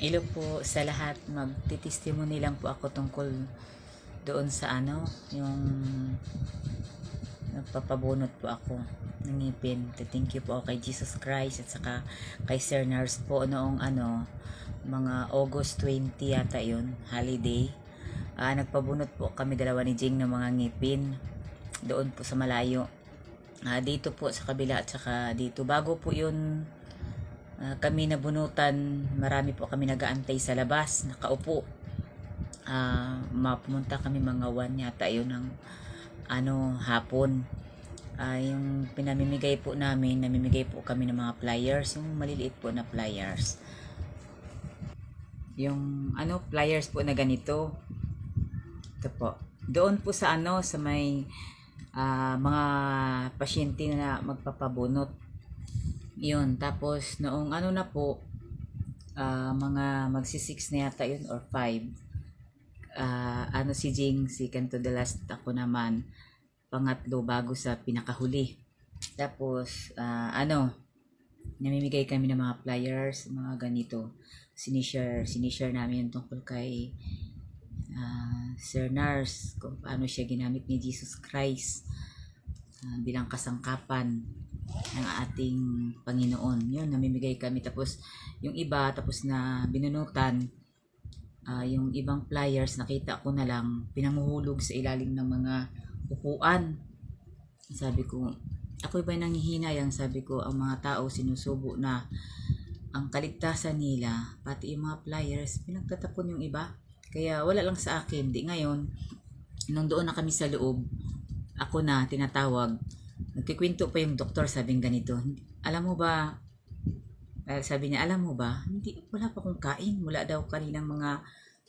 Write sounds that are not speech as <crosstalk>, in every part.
Hello po sa lahat. Magtitestimony lang po ako tungkol doon sa ano, yung nagpapabunot po ako ng ngipin. Thank you po kay Jesus Christ at saka kay Sir Nurse po noong ano, mga August 20 yata yun, holiday. Ah, nagpabunot po kami dalawa ni Jing ng mga ngipin doon po sa malayo. Ah, dito po sa kabila at saka dito. Bago po yun Ah, kami nabunutan, marami po kami nagaantay sa labas, nakaupo. Ah, mapumunta kami mga one yata yun ng ano, hapon. Ah, yung pinamimigay po namin, namimigay po kami ng mga pliers, yung maliliit po na pliers. Yung ano, pliers po na ganito. Ito po. Doon po sa ano, sa may ah, mga pasyente na magpapabunot yun, tapos noong ano na po, ah, mga magsi-six na yata yun or five. Ah, ano si Jing, second to the last ako naman, pangatlo bago sa pinakahuli. Tapos, ah, ano, namimigay kami ng mga flyers, mga ganito. Sinishare, sinishare namin yung tungkol kay ah, Sir Nars, kung paano siya ginamit ni Jesus Christ ah, bilang kasangkapan ng ating Panginoon. Yun, namimigay kami. Tapos, yung iba, tapos na binunutan, ah, yung ibang flyers, nakita ko na lang, pinanguhulog sa ilalim ng mga upuan. Sabi ko, ako ba nanghihinayang, sabi ko, ang mga tao sinusubo na ang kaligtasan nila, pati yung mga flyers, pinagtatapon yung iba. Kaya wala lang sa akin. Di ngayon, nung doon na kami sa loob, ako na tinatawag, nagkikwento pa yung doktor, sabing ganito, alam mo ba, eh, sabi niya, alam mo ba, hindi, wala pa akong kain, wala daw kaninang mga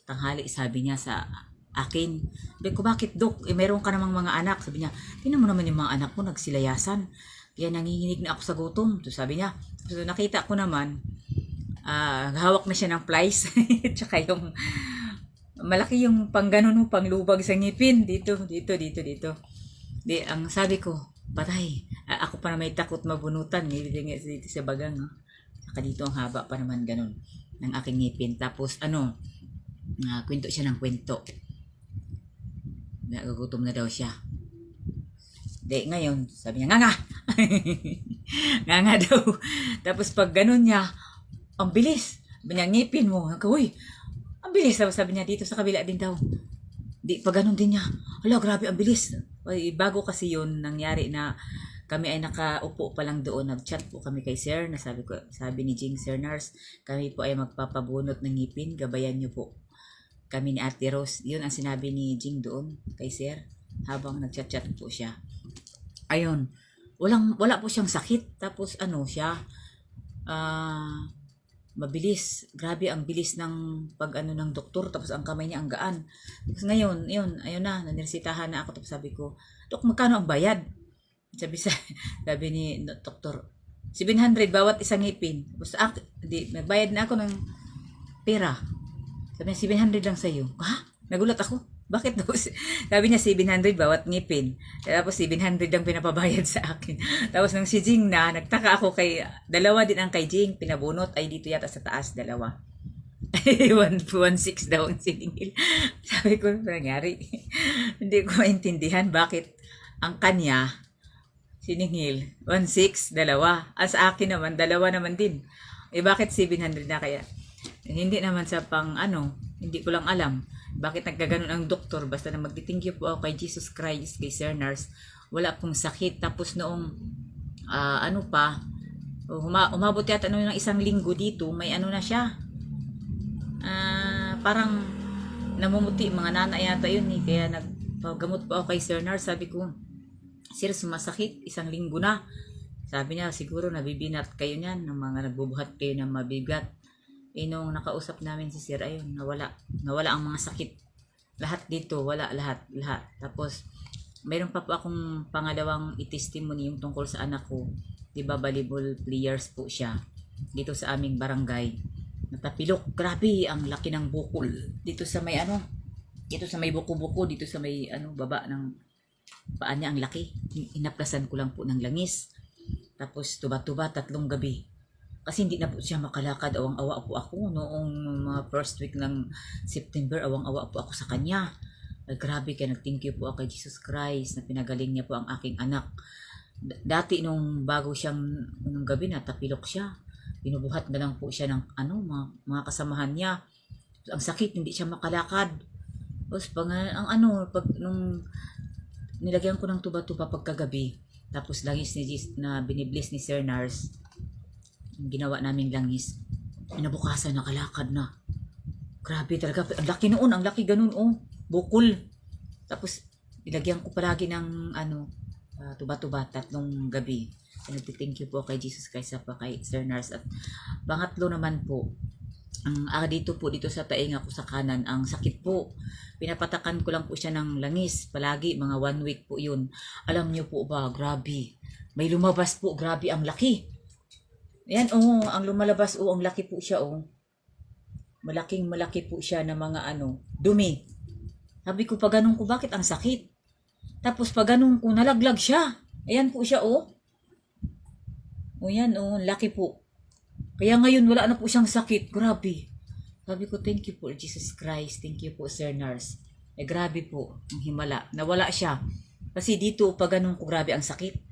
tanghali, sabi niya sa akin. Sabi ko, bakit dok? Eh, meron ka namang mga anak. Sabi niya, tingnan mo naman yung mga anak mo, nagsilayasan. Kaya nanginginig na ako sa gutom. So, sabi niya, so, nakita ko naman, ah hawak na siya ng flies. <laughs> Tsaka yung, malaki yung pang ganun, panglubag sa ngipin. Dito, dito, dito, dito. Di, ang sabi ko, patay. Ako pa na may takot mabunutan. Ngipin nga dito sa bagang. No? Saka dito ang haba pa naman ganun ng aking ngipin. Tapos ano, ah, kwento siya ng kwento. Nagugutom na daw siya. Di, ngayon, sabi niya, nga nga! <laughs> nga nga daw. Tapos pag ganun niya, ang bilis. Sabi niya, ngipin mo. Uy, ang bilis. Sabi niya, dito sa kabila din daw. Di, pag ganun din niya, hala, grabe, ang bilis. Ay, bago kasi yun, nangyari na kami ay nakaupo pa lang doon, nag-chat po kami kay Sir, na sabi ko, sabi ni Jing Sir Nars, kami po ay magpapabunot ng ngipin, gabayan niyo po kami ni Ate Rose. Yun ang sinabi ni Jing doon kay Sir, habang nag-chat-chat po siya. Ayun, walang, wala po siyang sakit, tapos ano siya, ah, mabilis. Grabe ang bilis ng pag ano ng doktor tapos ang kamay niya ang gaan. Tapos ngayon, yun, ayun na, nanirsitahan na ako tapos sabi ko, Dok, magkano ang bayad? Sabi sa <laughs> sabi ni doktor, 700 bawat isang ngipin. Tapos ak, di, nagbayad na ako ng pera. Sabi niya, 700 lang sa'yo. Ha? Nagulat ako. Bakit daw? Sabi niya, 700 bawat ngipin. Tapos 700 ang pinapabayad sa akin. <laughs> Tapos nung si Jing na, nagtaka ako kay, dalawa din ang kay Jing, pinabunot, ay dito yata sa taas, dalawa. <laughs> 116 daw ang siningil. <laughs> Sabi ko, nangyari? Hindi ko maintindihan bakit ang kanya, siningil, 16, dalawa. As akin naman, dalawa naman din. Eh bakit 700 na kaya? Hindi naman sa pang ano, hindi ko lang alam. Bakit nagkaganon ang doktor? Basta na magtitingyo po ako kay Jesus Christ, kay Sir Nars. Wala pong sakit. Tapos noong, ah, ano pa, uma, umabot yata ano ng isang linggo dito, may ano na siya. Ah, parang namumuti, mga nana yata yun eh. Kaya nagpagamot po ako kay Sir Nars. Sabi ko, Sir, sumasakit, isang linggo na. Sabi niya, siguro nabibinat kayo niyan, ng mga nagbubuhat kayo ng mabigat. Eh, nung nakausap namin si Sir, ayun, nawala. Nawala ang mga sakit. Lahat dito, wala, lahat, lahat. Tapos, mayroon pa po akong pangalawang i-testimony yung tungkol sa anak ko. Di ba, volleyball players po siya. Dito sa aming barangay. Natapilok, grabe, ang laki ng bukol. Dito sa may ano, dito sa may buko-buko, dito sa may ano, baba ng paan niya, ang laki. Inaplasan ko lang po ng langis. Tapos tuba-tuba, tatlong gabi. Kasi hindi na po siya makalakad. Awang-awa po ako noong mga first week ng September. Awang-awa po ako sa kanya. Ay, grabe kaya nag-thank you po ako kay Jesus Christ na pinagaling niya po ang aking anak. Dati nung bago siyang nung gabi na tapilok siya. Binubuhat na lang po siya ng ano, mga, mga kasamahan niya. Ang sakit, hindi siya makalakad. Tapos pag, ang ano, pag nung nilagyan ko ng tuba-tuba pagkagabi, tapos langis ni Jis, na binibless ni Sir Nars, ginawa naming langis, inabukasan nakalakad na. Grabe talaga. Ang laki noon, ang laki ganun, oh. Bukol. Tapos, nilagyan ko palagi ng, ano, ah, tuba-tuba, tatlong gabi. And thank you po kay Jesus Christ sa pa kay Sir Nars. At pangatlo naman po, ang ah, dito po, dito sa tainga ko sa kanan, ang sakit po. Pinapatakan ko lang po siya ng langis. Palagi, mga one week po yun. Alam niyo po ba, grabe. May lumabas po, grabe ang laki. Yan, oh, ang lumalabas, oh, ang laki po siya, oh. Malaking malaki po siya na mga ano, dumi. Sabi ko, pag ganun ko, bakit ang sakit? Tapos pag ganun ko, nalaglag siya. Ayan po siya, oh. O yan, oh, laki po. Kaya ngayon, wala na po siyang sakit. Grabe. Sabi ko, thank you po, Jesus Christ. Thank you po, Sir Nurse. Eh, grabe po, ang himala. Nawala siya. Kasi dito, pag ganun ko, grabe ang sakit.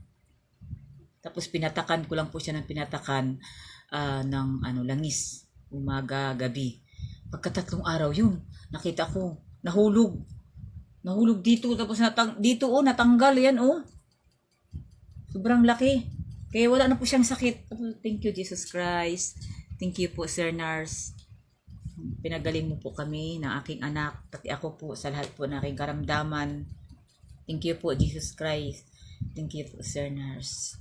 Tapos pinatakan ko lang po siya ng pinatakan ah, ng ano langis. Umaga, gabi. Pagkatatlong araw yun, nakita ko, nahulog. Nahulog dito, tapos natang, dito oh, natanggal yan oh. Sobrang laki. Kaya wala na po siyang sakit. Thank you, Jesus Christ. Thank you po, Sir Nars. Pinagaling mo po kami ng aking anak, pati ako po sa lahat po ng aking karamdaman. Thank you po, Jesus Christ. Thank you po, Sir Nars.